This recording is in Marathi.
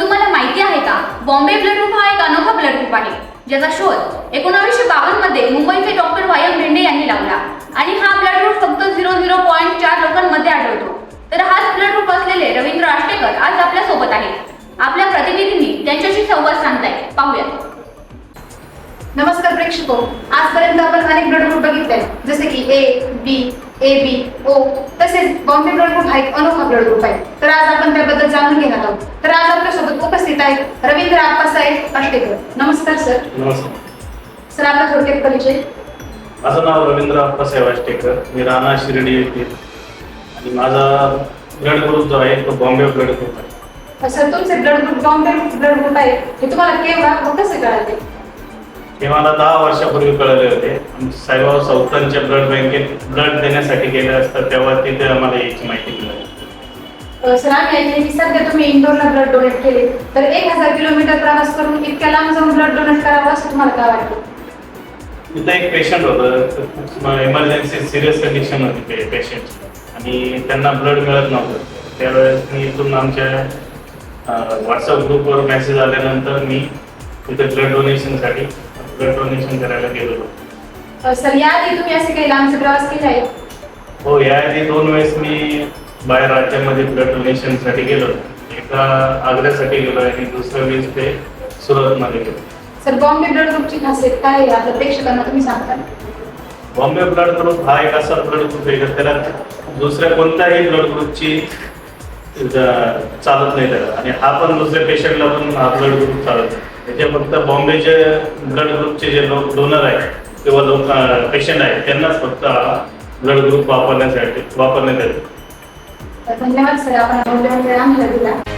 तुम्हाला माहिती आहे का बॉम्बे ब्लड ग्रुप हा एक अनोखा ब्लड ग्रुप आहे ज्याचा शोध एकोणावीसशे बावन्नमध्ये मुंबईचे डॉक्टर वायम भेंडे यांनी लावला. आणि हा ब्लड ग्रुप फक्त झिरो झिरो पॉईंट चार लोकांमध्ये आढळतो. तर हाच ब्लड ग्रुप असलेले रवींद्र आष्टेकर आज आपल्यासोबत आहेत. आपल्या प्रतिनिधींनी त्यांच्याशी संवाद साधलाय. पाहूयात. नमस्कार प्रेक्षको. आजपर्यंत आपण अनेक ब्लड ग्रुप बघितले जसे की A B A B O तसेच बॉम्बे ब्लड ग्रुप हा एक अनोखा ब्लड ग्रुप आहे तर आज आपण त्याबद्दल जाणून घेणार आहोत तर आज आपल्यासोबत उपस्थित आहेत रवींद्र आप्पासाहेब अष्टेकर नमस्कार सर. नमस्कार. सर आपला थोडक्यात परिचय. माझं नाव रवींद्र अप्पासाहेब आष्टेकर. मी राहणार शिर्डी येथे. आणि माझा ब्लड ग्रुप जो आहे तो बॉम्बे ब्लड ग्रुप आहे. सर तुमचे blood group Bombay blood group आहे. हे तुम्हाला केव्हा व कसे कळाले? हे मला दहा वर्षापूर्वी कळले होते. साईबाबा संस्थांच्या ब्लड बँकेत ब्लड देण्यासाठी गेले असतात तेव्हा तिथे आम्हाला याची माहिती मिळाली. अ, सर आम्ही ऐकले की सध्या तुम्ही इंदोरला ब्लड डोनेट केले. तर एक हजार किलोमीटर प्रवास करून इतक्या लांब जाऊन ब्लड डोनेट करावं असं तुम्हाला काय वाटतं? तिथं एक पेशंट होतं इमर्जन्सी सिरियस कंडिशन होती ते पेशंट आणि त्यांना ब्लड मिळत नव्हतं. त्यावेळेस मी इथून आमच्या व्हॉट्सअप ग्रुपवर मेसेज आल्यानंतर मी तिथे ब्लड डोनेशनसाठी ब्लड डोनेशन करायला गेलो होतो. सर याआधी तुम्ही असे काही लांबचे प्रवास केले आहे हो याआधी दोन वेळेस मी बाहेर राज्यामध्ये ब्लड डोनेशनसाठी गेलो. एकदा आग्र्यासाठी गेलो आणि दुसऱ्या वेळेस ते सुरतमध्ये गेलो. सर बॉम्बे ब्लड ग्रुपची खासियत काय आहे? आपल्या प्रेक्षकांना तुम्ही सांगता बॉम्बे ब्लड ग्रुप हा एक असा ब्लड ग्रुप आहे का त्याला दुसऱ्या कोणत्याही ब्लड ग्रुपची चालत नाही त्याला. आणि हा पण दुसऱ्या पेशंटला पण हा ब्लड ग्रुप चालत नाही. त्याचे फक्त बॉम्बेचे ब्लड ग्रुपचे जे लोक डोनर आहेत किंवा लोक पेशंट आहेत त्यांनाच फक्त हा ब्लड ग्रुप वापरण्यासाठी वापरण्यात येतो. तर धन्यवाद सर आपण मौल्यवान वेळ आम्हाला दिला